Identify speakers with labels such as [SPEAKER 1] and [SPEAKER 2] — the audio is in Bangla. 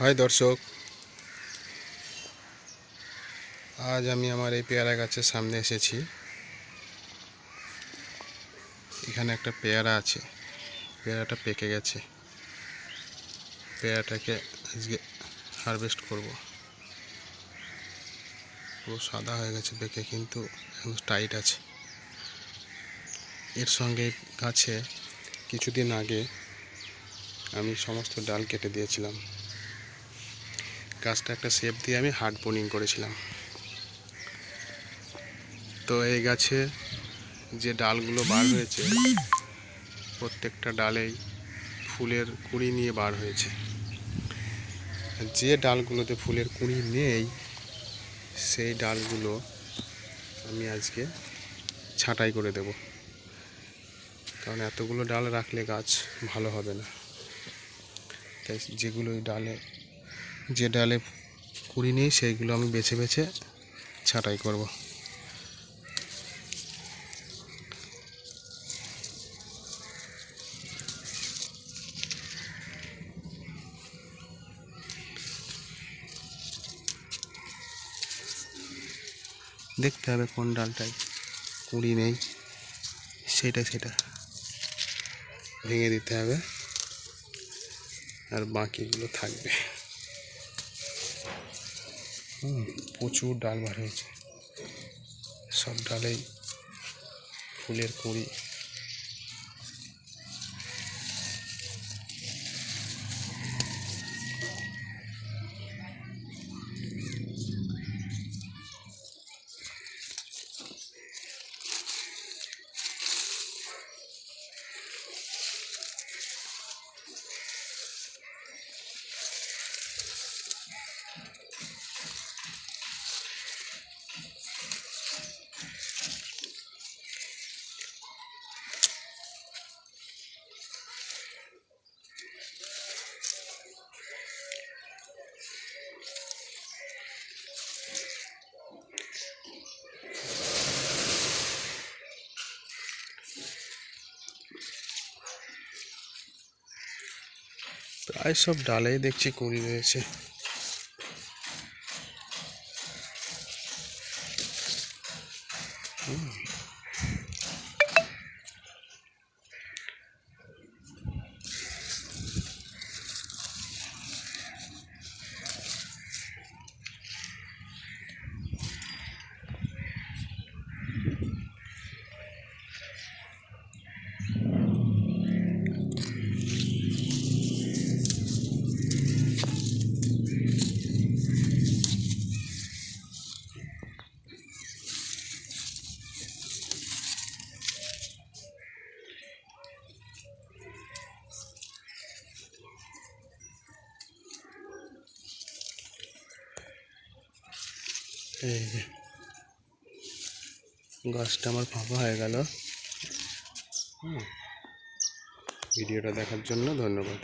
[SPEAKER 1] হাই দর্শক। আজ আমি আমার এই পেয়ারা গাছের সামনে এসেছি। এখানে একটা পেয়ারা আছে। পেয়ারাটা পেকে গেছে। পেয়ারাটাকে আজকে হারভেস্ট করব। পুরো সাদা হয়ে গেছে পেকে কিন্তু এখন টাইট আছে। এর সঙ্গে গাছে কিছুদিন আগে আমি সমস্ত ডাল কেটে দিয়েছিলাম। গাছটা একটা শেপ দিয়ে আমি হার্ড বোনিং করেছিলাম। তো এই গাছে যে ডালগুলো বার হয়েছে, প্রত্যেকটা ডালেই ফুলের কুঁড়ি নিয়ে বার হয়েছে। যে ডালগুলোতে ফুলের কুঁড়ি নেই, সেই ডালগুলো আমি আজকে ছাঁটাই করে দেব। কারণ এতগুলো ডাল রাখলে গাছ ভালো হবে না। তাই যেগুলো ডালে যে ডালে কুড়ি নেই, সেইগুলো আমি বেছে বেছে ছাঁটাই করব। দেখতে হবে কোন ডালটায় কুড়ি নেই, সেটা সেটা ভেঙে দিতে হবে, আর বাকিগুলো থাকবে। হুম প্রচুর ডাল বার হয়েছে। সব ডালেই ফুলের কুঁড়ি। প্রায় সব ডালেই দেখছি কুড়ি রয়েছে। এই গাছটা আমার ফাঁকা হয়ে গেল। ভিডিওটা দেখার জন্য ধন্যবাদ।